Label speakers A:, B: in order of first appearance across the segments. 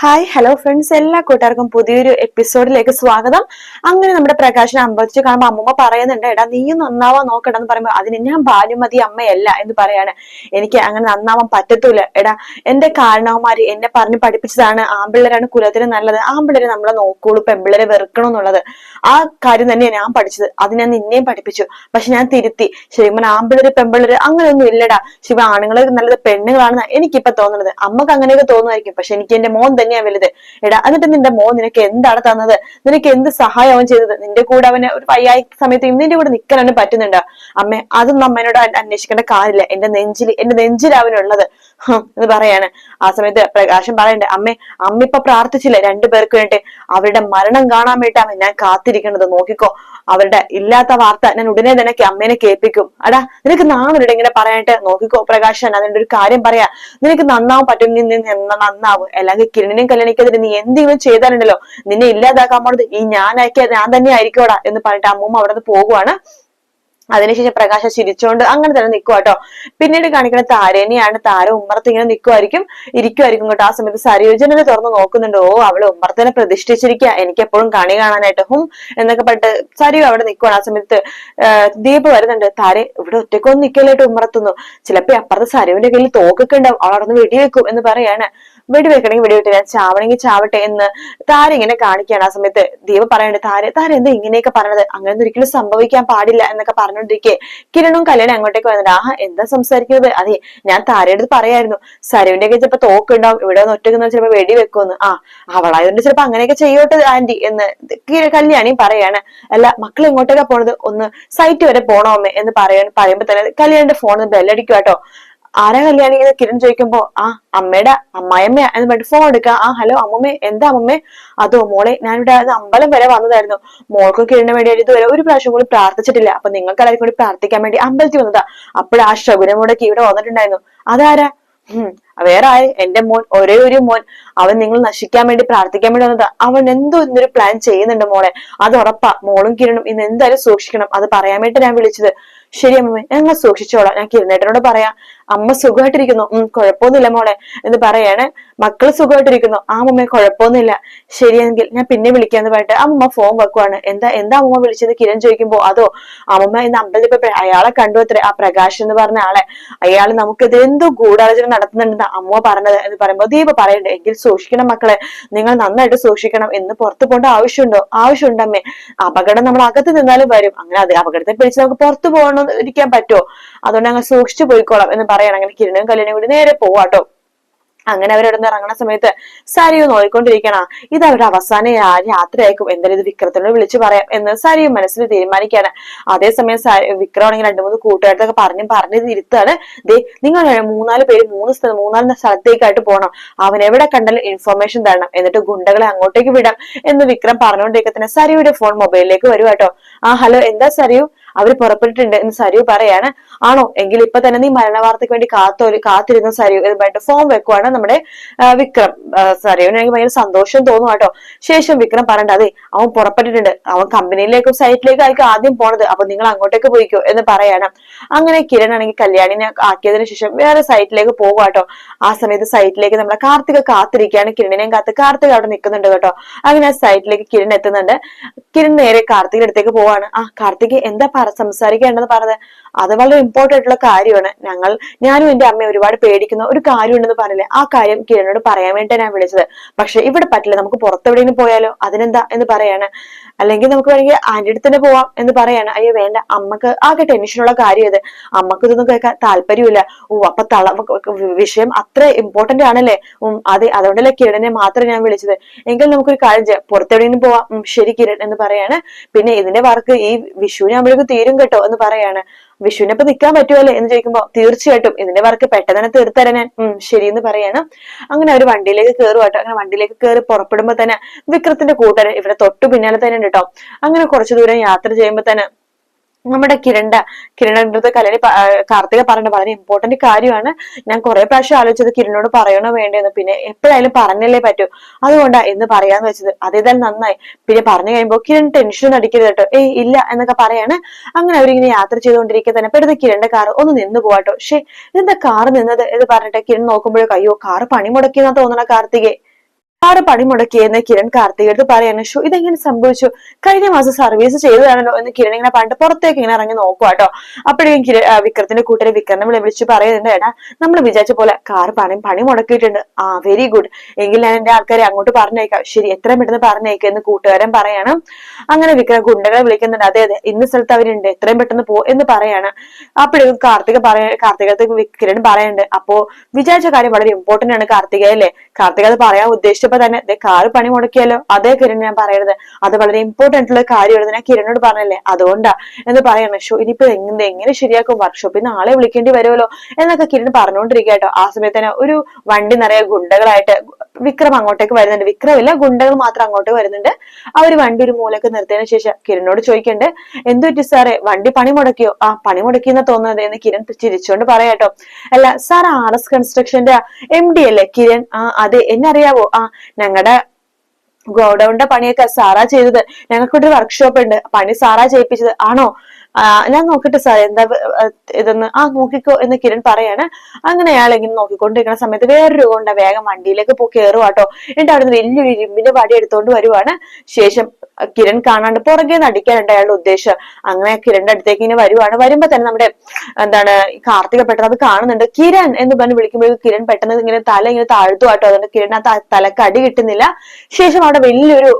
A: Hi hello friends എല്ലാ കൂട്ടുകാർക്കും പുതിയൊരു എപ്പിസോഡിലേക്ക് സ്വാഗതം. അങ്ങനെ നമ്മുടെ പ്രകാശൻ അമ്പതിച്ച് കാണുമ്പോൾ അമ്മൂമ്മ പറയുന്നുണ്ട് എടാ നീയും നന്നാവാൻ നോക്കടാ എന്ന് പറയുമ്പോൾ അതിന് ഞാൻ ബാല്യമതി അമ്മയല്ല എന്ന് പറയാണ്. എനിക്ക് അങ്ങനെ നന്നാവാൻ പറ്റത്തൂല എടാ എന്റെ കാരണവന്മാര് എന്നെ പറഞ്ഞ് പഠിപ്പിച്ചതാണ് ആമ്പിള്ളേരാണ് കുലത്തിന് നല്ലത്. ആമ്പിള്ളേരെ നമ്മളെ നോക്കുള്ളൂ പെമ്പിള്ളേരെ വെറുക്കണം എന്നുള്ളത്. ആ കാര്യം തന്നെയാണ് ഞാൻ പഠിച്ചത്. അത് ഞാൻ നിന്നെയും പഠിപ്പിച്ചു. പക്ഷെ ഞാൻ തിരുത്തി. ശരിക്കും ആമ്പിള്ളേര് പെമ്പിള്ളേര് അങ്ങനെയൊന്നും ഇല്ലടാ. ശിവ ആണുങ്ങളെ നല്ലത് പെണ്ണുങ്ങളാണെന്ന് എനിക്കിപ്പോ തോന്നുന്നത് അമ്മയ്ക്ക് അങ്ങനെയൊക്കെ തോന്നുമായിരിക്കും. പക്ഷെ എനിക്ക് എന്റെ മോൻ തന്നെയാ വലുത്. എടാ എന്നിട്ട് നിന്റെ മോൻ നിനക്ക് എന്താണ് തന്നത്? നിനക്ക് എന്ത് സഹായം അവൻ ചെയ്തത്? നിന്റെ കൂടെ അവന് ഒരു വയ്യായ സമയത്ത് ഇന്നിന്റെ കൂടെ നിൽക്കാനും പറ്റുന്നുണ്ടോ? അമ്മ അതൊന്നും അമ്മേനോട് അന്വേഷിക്കേണ്ട കാര്യമില്ല. എന്റെ നെഞ്ചിൽ എന്റെ നെഞ്ചിൽ അവനുള്ളത് എന്ന് പറയാണ്. ആ സമയത്ത് പ്രകാശം പറയണ്ടേ അമ്മേ അമ്മ ഇപ്പൊ പ്രാർത്ഥിച്ചില്ലേ. രണ്ടുപേർക്ക് വേണ്ടി അവരുടെ മരണം കാണാൻ വേണ്ടിട്ടാണ് ഞാൻ കാത്തിരിക്കുന്നത് നോക്കിക്കോ അവരുടെ ഇല്ലാത്ത വാർത്ത ഞാൻ ഉടനെ തന്നെ അമ്മേനെ കേൾപ്പിക്കും. അടാ നിനക്ക് നാളെ ഇങ്ങനെ പറയാനായിട്ട്? നോക്കിക്കോ പ്രകാശൻ അതിന്റെ ഒരു കാര്യം പറയാ. നിനക്ക് നന്നാവും പറ്റും നീ നന്നാവും. അല്ലെങ്കിൽ കിരണിനെയും കല്യാണിക്കാതിന് നീ എന്തെങ്കിലും ചെയ്താലുണ്ടല്ലോ? നിന്നെ ഇല്ലാതാക്കാൻ പോണത് ഈ ഞാനാക്കിയ ഞാൻ തന്നെ ആയിരിക്കോടാ എന്ന് പറഞ്ഞിട്ട് അമ്മൂമ്മ അവിടെ നിന്ന് പോകുവാണ് അതിനുശേഷം പ്രകാശ ചിരിച്ചോണ്ട് അങ്ങനെ തന്നെ നിൽക്കുക കേട്ടോ പിന്നീട് കാണിക്കുന്ന താരേനെയാണ് താര ഉമ്മർത്ത് ഇങ്ങനെ നിൽക്കുമായിരിക്കും ഇരിക്കുമായിരിക്കും കേട്ടോ ആ സമയത്ത് സരയോജനെ തുറന്ന് നോക്കുന്നുണ്ട്. ഓ അവൾ ഉമ്മർത്തനെ പ്രതിഷ്ഠിച്ചിരിക്കുക എനിക്ക് എപ്പോഴും കണി കാണാനായിട്ട് ഹും എന്നൊക്കെ പറഞ്ഞിട്ട് സരിയു അവിടെ നിൽക്കുവാണ് ആ സമയത്ത് ദീപ് വരുന്നുണ്ട്. താരെ ഇവിടെ ഒറ്റക്കൊന്നും നിൽക്കലായിട്ട് ഉമ്മർത്തുന്നു ചിലപ്പോ അപ്പുറത്ത് സരുവിന്റെ കയ്യിൽ തോക്കൊക്കെ ഉണ്ടാവും. അവിടെ വെടിവെക്കും എന്ന് പറയാണ്. വെടിവെക്കണമെങ്കിൽ വെടിവെട്ട് ഞാൻ ചാവണമെങ്കിൽ ചാവട്ടെ എന്ന് താര ഇങ്ങനെ കാണിക്കുകയാണ്. ആ സമയത്ത് ദീപ പറയുന്നുണ്ട് താര താര എന്താ ഇങ്ങനെയൊക്കെ പറഞ്ഞത്? അങ്ങനെ ഒരിക്കലും സംഭവിക്കാൻ പാടില്ല എന്നൊക്കെ പറഞ്ഞു പറഞ്ഞോണ്ടിരിക്കെ. കിരണും കല്യാണം അങ്ങോട്ടേക്ക് വന്നിട്ട് ആഹ് എന്താ സംസാരിക്കുന്നത്? അതെ ഞാൻ താരയുടെ പറയായിരുന്നു സരുവിന്റെ ഒക്കെ ചിലപ്പോ തോക്കുണ്ടാവും ഇവിടെ ഒന്ന് ഒറ്റയ്ക്ക് ചിലപ്പോ വെടി വെക്കുമെന്ന് ആ അവളായതുകൊണ്ട് ചിലപ്പോ അങ്ങനെയൊക്കെ ചെയ്യോട്ടെ ആന്റി എന്ന് കല്യാണി പറയാണ്. അല്ല മക്കൾ എങ്ങോട്ടേക്കാ പോണത്? ഒന്ന് സൈറ്റ് വരെ പോണോ അമ്മേ? എന്ന് പറയാൻ പറയുമ്പോ തന്നെ കല്യാണിന്റെ ഫോണിൽ ബെല്ലടിക്കുക കേട്ടോ ആരാ കല്യാണി കിരൺ ചോദിക്കുമ്പോ ആ അമ്മയുടെ അമ്മായിമ്മ എന്ന് പറഞ്ഞിട്ട് ഫോൺ എടുക്കുക. ആ ഹലോ അമ്മമ്മേ എന്താ അമ്മമ്മേ? അതോ മോളെ ഞാനിവിടെ അത് അമ്പലം വരെ വന്നതായിരുന്നു. മോൾക്ക് കിരണിന് വേണ്ടി ഇതുവരെ ഒരു പ്രാവശ്യം കൂടി പ്രാർത്ഥിച്ചിട്ടില്ല. അപ്പൊ നിങ്ങൾക്ക് എല്ലാവരും കൂടി പ്രാർത്ഥിക്കാൻ വേണ്ടി അമ്പലത്തിൽ വന്നതാ. അപ്പോഴാ ശകുനമുടക്കി ഇവിടെ വന്നിട്ടുണ്ടായിരുന്നു. അതാരാ? ഉം വേറെ ആര്? എന്റെ മോൻ ഒരേ ഒരു മോൻ. അവൻ നിങ്ങൾ നശിക്കാൻ വേണ്ടി പ്രാർത്ഥിക്കാൻ വേണ്ടി വന്നത്. അവൻ എന്തോ ഇന്നൊരു പ്ലാൻ ചെയ്യുന്നുണ്ട് മോളെ. അത് ഉറപ്പാ. മോളും കിരണും ഇന്ന് എന്തായാലും സൂക്ഷിക്കണം. അത് പറയാൻ വേണ്ടി ഞാൻ വിളിച്ചത്. ശരി അമ്മ ഞങ്ങൾ സൂക്ഷിച്ചോളാം. ഞാൻ കിരണേട്ടനോട് പറയാം. അമ്മ സുഖമായിട്ടിരിക്കുന്നു. ഉം കുഴപ്പമൊന്നുമില്ല മോളെ എന്ന് പറയാണ്. മക്കൾ സുഖമായിട്ടിരിക്കുന്നു. ആ അമ്മ കുഴപ്പമൊന്നുമില്ല. ശരിയെങ്കിൽ ഞാൻ പിന്നെ വിളിക്കാന്ന് പറഞ്ഞിട്ട് അമ്മ ഫോൺ വെക്കുവാണ്. എന്താ എന്താ അമ്മ വിളിച്ചത്? കിരൺ ചോദിക്കുമ്പോ അതോ അമ്മ ഇന്ന് അമ്പലത്തിൽ പോയി അയാളെ കണ്ടു അത്രേ ആ പ്രകാശ് എന്ന് പറഞ്ഞ ആളെ. അയാൾ നമുക്കിത് എന്തോ ഗൂഢാലോചന നടത്തുന്നുണ്ടെന്ന് അമ്മ പറഞ്ഞത് എന്ന് പറയുമ്പോ ദീപ പറയണ്ടേ എങ്കിൽ സൂക്ഷിക്കണം മക്കളെ നിങ്ങൾ നന്നായിട്ട് സൂക്ഷിക്കണം. എന്ന് പുറത്തു പോകേണ്ട ആവശ്യമുണ്ടോ? അമ്മേ. അപകടം നമ്മൾ അകത്ത് നിന്നാലും വരും. അങ്ങനെ അത് അപകടത്തെ പിടിച്ച് നമുക്ക് പുറത്തു പോകണം ഇരിക്കാൻ പറ്റുമോ? അതുകൊണ്ട് അങ്ങ് സൂക്ഷിച്ചു പോയിക്കോളാം എന്ന് പറയണം അങ്ങനെ കിരണും കല്യാണം കൂടി നേരെ പോവാട്ടോ. അങ്ങനെ അവരവിടെ നിന്ന് ഇറങ്ങുന്ന സമയത്ത് സരിയു നോയിക്കൊണ്ടിരിക്കണ ഇത് അവരുടെ അവസാന യാത്രയായിരിക്കും. എന്തായാലും ഇത് വിക്രത്തിനോട് വിളിച്ചു പറയാം എന്ന് സരിയും മനസ്സിൽ തീരുമാനിക്കാണ് അതേസമയം വിക്രമാണെങ്കിൽ രണ്ടു മൂന്ന് കൂട്ടുകാരത്തൊക്കെ പറഞ്ഞു പറഞ്ഞു തിരുത്താണ്. ദേ നിങ്ങൾ മൂന്നാൽ പേര് മൂന്ന് സ്ഥലം മൂന്നാൽ സ്ഥലത്തേക്കായിട്ട് പോകണം അവൻ എവിടെ കണ്ടാലും ഇൻഫർമേഷൻ തരണം. എന്നിട്ട് ഗുണ്ടകളെ അങ്ങോട്ടേക്ക് വിടാം എന്ന് വിക്രം പറഞ്ഞുകൊണ്ടിരിക്കത്തിന് സരിയുടെ ഫോൺ മൊബൈലിലേക്ക് വരുവാട്ടോ. ആ ഹലോ എന്താ സരിയു? അവർ പുറപ്പെട്ടിട്ടുണ്ട് എന്ന് സരിയു പറയാണ്. ആണോ? എങ്കിൽ ഇപ്പൊ തന്നെ നീ മരണവാർത്തയ്ക്ക് വേണ്ടി കാത്തോ കാത്തിരുന്ന സരിയു ഇതുമായിട്ട് ഫോം വെക്കുവാണ് നമ്മുടെ വിക്രം. സരിയുവിനാണെങ്കിൽ ഭയങ്കര സന്തോഷം തോന്നും കേട്ടോ. ശേഷം വിക്രം പറയണ്ട അതെ അവൻ പുറപ്പെട്ടിട്ടുണ്ട്. അവൻ കമ്പനിയിലേക്കും സൈറ്റിലേക്കും ആയിരിക്കും ആദ്യം പോണത്. അപ്പൊ നിങ്ങൾ അങ്ങോട്ടേക്ക് പോയിക്കോ എന്ന് പറയണം. അങ്ങനെ കിരൺ ആണെങ്കിൽ കല്യാണിനെ ആക്കിയതിനു ശേഷം വേറെ സൈറ്റിലേക്ക് പോകുക കേട്ടോ. ആ സമയത്ത് സൈറ്റിലേക്ക് നമ്മളെ കാർത്തിക കാത്തിരിക്കുകയാണ്. കിരണിനെയും കാത്ത് കാർത്തിക അവിടെ നിൽക്കുന്നുണ്ട് കേട്ടോ. അങ്ങനെ ആ സൈറ്റിലേക്ക് കിരൺ എത്തുന്നുണ്ട്. കിരൺ നേരെ കാർത്തികയുടെ അടുത്തേക്ക് പോവാണ്. ആ കാർത്തിക് എന്താ സംസാരിക്കേണ്ടത് പറഞ്ഞത്. അത് വളരെ ഇമ്പോർട്ടന്റ് ആയിട്ടുള്ള കാര്യമാണ്. ഞങ്ങൾ ഞാനും എന്റെ അമ്മയും ഒരുപാട് പേടിക്കുന്ന ഒരു കാര്യമുണ്ടെന്ന് പറഞ്ഞില്ലേ? ആ കാര്യം കിരണിനോട് പറയാൻ വേണ്ടി ഞാൻ വിളിച്ചത്. പക്ഷെ ഇവിടെ പറ്റില്ല. നമുക്ക് പുറത്തെവിടെയെങ്കിലും പോയാലോ? അതിനെന്താ എന്ന് പറയാണ്. അല്ലെങ്കിൽ നമുക്ക് വേണമെങ്കിൽ ആന്റി അടുത്ത് തന്നെ പോവാം എന്ന് പറയാണ്. അയ്യോ വേണ്ട. അമ്മയ്ക്ക് ആകെ ടെൻഷനുള്ള കാര്യം ഇത്. അമ്മയ്ക്ക് ഇതൊന്നും കേൾക്കാൻ താല്പര്യമില്ല ഓ അപ്പൊ തള വിഷയം അത്ര ഇമ്പോർട്ടന്റ് ആണല്ലേ? ഉം അതെ അതുകൊണ്ടല്ലേ കിരണിനെ മാത്രം ഞാൻ വിളിച്ചത്. എങ്കിൽ നമുക്കൊരു കാര്യം ചെയ്യാം. പുറത്തെവിടെയെങ്കിലും പോവാം. ശരി കിരൺ എന്ന് പറയാണ്. പിന്നെ ഇതിന്റെ വർക്ക് ഈ വിഷുവിനാകുമ്പോഴേക്കും തീരും കേട്ടോ എന്ന് പറയാണ്. വിഷുവിനെ ഇപ്പൊ നിൽക്കാൻ പറ്റുമല്ലേ എന്ന് ചോദിക്കുമ്പോ തീർച്ചയായിട്ടും. ഇതിന്റെ വർക്ക് പെട്ടെന്ന് തന്നെ തീർത്തരാൻ ഞാൻ. ഉം എന്ന് പറയാണ്. അങ്ങനെ അവർ വണ്ടിയിലേക്ക് കയറുവാട്ടോ അങ്ങനെ വണ്ടിയിലേക്ക് കയറി പുറപ്പെടുമ്പോ തന്നെ വിക്രത്തിന്റെ കൂട്ടുകാരൻ ഇവിടെ തൊട്ടു പിന്നാലെ തന്നെ ഉണ്ട് കേട്ടോ. അങ്ങനെ കുറച്ചു ദൂരം യാത്ര ചെയ്യുമ്പോ തന്നെ നമ്മുടെ കിരണ്ട കിരണത്തെ കല്യാണി കാർത്തിക പറഞ്ഞ വളരെ ഇമ്പോർട്ടന്റ് കാര്യമാണ്. ഞാൻ കുറെ പ്രാവശ്യം ആലോചിച്ചത് കിരണോട് പറയണോ വേണ്ടെന്ന്. പിന്നെ എപ്പോഴായാലും പറഞ്ഞല്ലേ പറ്റൂ. അതുകൊണ്ടാ എന്ന് പറയാന്ന് വെച്ചത്. അതേതായാലും നന്നായി. പിന്നെ പറഞ്ഞു കഴിയുമ്പോൾ കിരൺ ടെൻഷൻ അടിക്കരുത് കേട്ടോ. ഏയ് ഇല്ല എന്നൊക്കെ പറയാണ്. അങ്ങനെ അവരിങ്ങനെ യാത്ര ചെയ്തുകൊണ്ടിരിക്കുക തന്നെ. പെടുന്ന കിരണിന്റെ കാർ ഒന്ന് നിന്ന് പോവാട്ടോ. ഷേ ഇതെന്താ കാർ നിന്നത്? എന്ന് പറഞ്ഞിട്ട് കിരൺ നോക്കുമ്പോഴേ അയ്യോ കാർ പണിമുടക്കിയെന്നാ തോന്നണ കാർത്തികെ. കാറ് പണി മുടക്കിയെന്ന് കിരൺ കാർത്തികടുത്ത് പറയാണ് ഷോ ഇതെങ്ങനെ സംഭവിച്ചു? കഴിഞ്ഞ മാസം സർവീസ് ചെയ്തതാണല്ലോ? എന്ന് കിരൺ ഇങ്ങനെ പണ്ട് പുറത്തേക്ക് ഇങ്ങനെ ഇറങ്ങി നോക്കുക കേട്ടോ. അപ്പോഴേക്കും കിര വിക്രത്തിന്റെ കൂട്ടരെ വിക്രനെ വിളി- വിളിച്ച് പറയുന്നുണ്ട് ഏടാ നമ്മൾ വിചാരിച്ച പോലെ കാർ പണി പണി മുടക്കിയിട്ടുണ്ട്. ആ വെരി ഗുഡ് എങ്കിൽ ഞാൻ എന്റെ ആൾക്കാരെ അങ്ങോട്ട് പറഞ്ഞേക്കാം. ശരി എത്രയും പെട്ടെന്ന് പറഞ്ഞേക്കാം? എന്ന് കൂട്ടുകാരൻ പറയാണ്. അങ്ങനെ വിക്രം ഗുണ്ടകളെ വിളിക്കുന്നുണ്ട് അതെ അതെ ഇന്ന സ്ഥലത്ത് അവരുണ്ട് എത്രയും പെട്ടെന്ന് പോ എന്ന് പറയാണ്. അപ്പോഴേക്കും കാർത്തിക പറയ കാർത്തികത്ത് കിരൺ പറയുന്നുണ്ട് അപ്പോ വിചാരിച്ച കാര്യം വളരെ ഇമ്പോർട്ടന്റ് ആണ് കാർത്തിക അല്ലേ കാർത്തിക അത് പറയാൻ ഉദ്ദേശിച്ചപ്പോ തന്നെ ദേ കാറ് പണി മുടക്കിയാലോ? അതേ കിരൺ ഞാൻ പറയരുത്. അത് വളരെ ഇമ്പോർട്ടന്റ് ആയിട്ടുള്ള കാര്യമാണ് ഞാൻ കിരണിനോട് പറഞ്ഞല്ലേ? അതുകൊണ്ടാ. എന്ന് പറയണം ഷോ ഇനിയിപ്പോ എങ്ങനെ എങ്ങനെ ശരിയാക്കും? വർക്ക്ഷോപ്പിൽ ആളെ വിളിക്കേണ്ടി വരുമല്ലോ? എന്നൊക്കെ കിരൺ പറഞ്ഞുകൊണ്ടിരിക്കുക കേട്ടോ. ആ സമയത്ത് തന്നെ ഒരു വണ്ടി നിറയെ ഗുണ്ടകളായിട്ട് വിക്രം അങ്ങോട്ടേക്ക് വരുന്നുണ്ട്. വിക്രമില്ല ഗുണ്ടകൾ മാത്രം അങ്ങോട്ട് വരുന്നുണ്ട്. ആ ഒരു വണ്ടി ഒരു മൂലക്ക് നിർത്തിയതിനു ശേഷം കിരണിനോട് ചോദിക്കണ്ട് എന്തു പറ്റി സാറേ? വണ്ടി പണി മുടക്കിയോ? ആ പണി മുടക്കിയെന്ന് തോന്നുന്നത് എന്ന് കിരൺ ചിരിച്ചുകൊണ്ട് പറയാട്ടോ അല്ല സാർ ആർ എസ് കൺസ്ട്രക്ഷന്റെ എം ഡി അല്ലേ കിരൺ? ആ അതെ എന്നറിയാവോ? ആ ഞങ്ങളുടെ ഗോഡൌണിന്റെ പണിയൊക്കെ സാറാ ചെയ്തത്. ഞങ്ങൾക്കൊരു വർക്ക്ഷോപ്പ് ഉണ്ട്. പണി സാറാ ചെയ്യിപ്പിച്ചത്. ആണോ? ഞാൻ നോക്കട്ടെ സാർ എന്താ ഇതെന്ന്? ആ നോക്കിക്കോ എന്ന് കിരൺ പറയാണ്. അങ്ങനെ അയാൾ ഇങ്ങനെ നോക്കിക്കൊണ്ടിരിക്കുന്ന സമയത്ത് വേറൊരു കൊണ്ട വേഗം വണ്ടിയിലേക്ക് പോ കയറുവാട്ടോ എന്നിട്ട് അവിടുന്ന് വലിയൊരു ഇരുമ്പിന്റെ വടി എടുത്തോണ്ട് വരുവാണ്. ശേഷം കിരൺ കാണാണ്ട് പുറകെ നടിക്കാനുണ്ട് അയാളുടെ ഉദ്ദേശം. അങ്ങനെ കിരണിന്റെ അടുത്തേക്ക് ഇങ്ങനെ വരുവാണ്. വരുമ്പോ തന്നെ നമ്മുടെ എന്താണ് കാർത്തിക പെട്ടെന്ന് അത് കാണുന്നുണ്ട്. കിരൺ എന്ന് പറഞ്ഞ് വിളിക്കുമ്പോൾ കിരൺ പെട്ടെന്ന് ഇങ്ങനെ തല ഇങ്ങനെ താഴ്ത്തുവാട്ടോ അതുകൊണ്ട് കിരൺ ആ തലക്ക് അടി കിട്ടുന്നില്ല. ശേഷം അവിടെ വലിയൊരു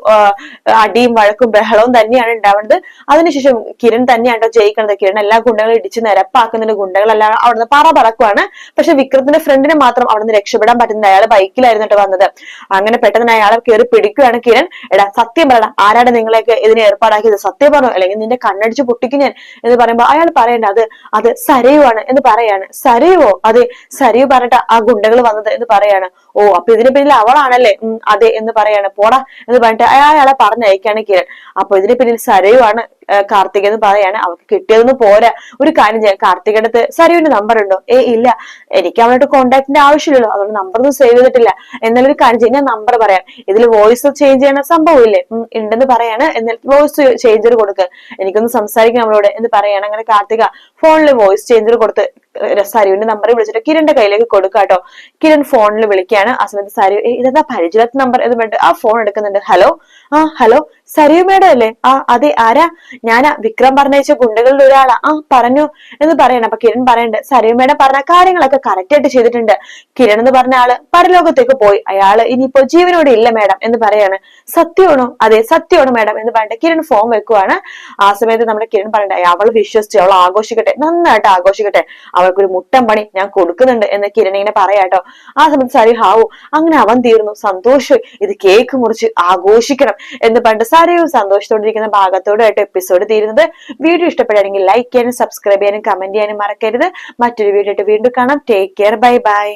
A: അടിയും വഴക്കും ബഹളവും തന്നെയാണ് ഉണ്ടാവുന്നത്. അതിനുശേഷം കിരൺ തന്നെയാണോ ജയിക്കണത് കിരൺ എല്ലാ ഗുണ്ടകളും ഇടിച്ച് നിരപ്പാക്കുന്നുണ്ട് ഗുണ്ടകളെല്ലാം അവിടുന്ന് പറ പറക്കുവാണ്. പക്ഷെ വിക്രത്തിന്റെ ഫ്രണ്ടിന് മാത്രം അവിടുന്ന് രക്ഷപ്പെടാൻ പറ്റുന്നത് അയാൾ ബൈക്കിലായിരുന്നു കേട്ടോ വന്നത്. അങ്ങനെ പെട്ടെന്ന് അയാളെ കയറി പിടിക്കുകയാണ് കിരൺ. എടാ സത്യം പറയണം ആരാണ് നിങ്ങളെയൊക്കെ ഇതിനെ ഏർപ്പാടാക്കിയത്? സത്യം പറഞ്ഞു? അല്ലെങ്കിൽ നിന്റെ കണ്ണടിച്ച് പൊട്ടിക്കും ഞാൻ എന്ന് പറയുമ്പോൾ അയാൾ പറയണ്ട അത് അത് സരയുവാണ് എന്ന് പറയാണ്. സരയുവോ? അതെ സരയു പറഞ്ഞിട്ട് ആ ഗുണ്ടകൾ വന്നത് എന്ന് പറയാണ്. ഓ അപ്പൊ ഇതിന് പിന്നിൽ അവളാണല്ലേ? അതെ എന്ന് പറയാണ്. പോടാ എന്ന് പറഞ്ഞിട്ട് അയാളെ പറഞ്ഞയക്കാണ് കിരൺ. അപ്പൊ ഇതിന് പിന്നിൽ സരയുവാണ് കാർത്തിക് എന്ന് പറയാണ്. അവൾക്ക് കിട്ടിയതൊന്നും പോരാ. ഒരു കാര്യം ചെയ്യാം. കാർത്തികയുടെ അടുത്ത് സരയുവിന്റെ നമ്പർ ഉണ്ടോ? ഏ ഇല്ല. എനിക്ക് അവളോട്ട് കോണ്ടാക്ടിന്റെ ആവശ്യമില്ലല്ലോ. അതുകൊണ്ട് നമ്പർ ഒന്നും സേവ് ചെയ്തിട്ടില്ല. എന്നാലും ഒരു കാര്യം ചെയ്യാം. ഞാൻ നമ്പർ പറയാം. ഇതിൽ വോയിസ് ചേഞ്ച് ചെയ്യണ സംഭവം ഇല്ലേ ഉം, ഉണ്ടെന്ന് പറയാണ്. എന്നാൽ വോയിസ് ചേഞ്ചർ കൊടുക്ക്. എനിക്കൊന്ന് സംസാരിക്കാം അവളോട് എന്ന് പറയാണ്. അങ്ങനെ കാർത്തിക ഫോണിൽ വോയിസ് ചേഞ്ചർ കൊടുത്ത് സരുവിന്റെ നമ്പർ വിളിച്ചിട്ട് കിരണിന്റെ കയ്യിലേക്ക് കൊടുക്കാട്ടോ കിരൺ ഫോണിൽ വിളിക്കുകയാണ് ആ സമയത്ത് സരു ഇതെന്താ പരിചയത്ത് നമ്പർ എന്ന് പറഞ്ഞിട്ട് ആ ഫോൺ എടുക്കുന്നുണ്ട്. ഹലോ ആ ഹലോ സരിയു മേഡം അല്ലേ? ആ അതെ ആരാ? ഞാനാ വിക്രം പറഞ്ഞയച്ച ഗുണ്ടകളിൽ ഒരാളാ. ആ പറഞ്ഞു എന്ന് പറയണം. അപ്പൊ കിരൺ പറയണ്ട് സരിയു മേഡം പറഞ്ഞ കാര്യങ്ങളൊക്കെ കറക്റ്റ് ആയിട്ട് ചെയ്തിട്ടുണ്ട്. കിരൺ എന്ന് പറഞ്ഞ ആൾ പരലോകത്തേക്ക് പോയി. അയാൾ ഇനിയിപ്പോ ജീവനോടെ ഇല്ല മേഡം എന്ന് പറയാണ്. സത്യമാണോ? അതെ സത്യമാണോ മേഡം എന്ന് പറഞ്ഞിട്ട് കിരൺ ഫോം വെക്കുവാണ്. ആ സമയത്ത് നമ്മുടെ കിരൺ പറയണ്ട അവൾ വിശ്വസിച്ച് അവൾ ആഘോഷിക്കട്ടെ നന്നായിട്ട് ആഘോഷിക്കട്ടെ. അവൾക്കൊരു മുട്ടം പണി ഞാൻ കൊടുക്കുന്നുണ്ട് എന്ന് കിരൺ ഇങ്ങനെ പറയാട്ടോ ആ സമയത്ത് സരി ഹാവു അങ്ങനെ അവൻ തീർന്നു. സന്തോഷം ഇത് കേക്ക് മുറിച്ച് ആഘോഷിക്കണം എന്ന് പണ്ട് സരയും സന്തോഷത്തോടിരിക്കുന്ന ഭാഗത്തോടായിട്ട് എപ്പിസോഡ് തീരുന്നത്. വീഡിയോ ഇഷ്ടപ്പെടുകയാണെങ്കിൽ ലൈക്ക് ചെയ്യാനും സബ്സ്ക്രൈബ് ചെയ്യാനും കമന്റ് ചെയ്യാനും മറക്കരുത്. മറ്റൊരു വീഡിയോ ആയിട്ട് വീണ്ടും കാണാം. Take care bye bye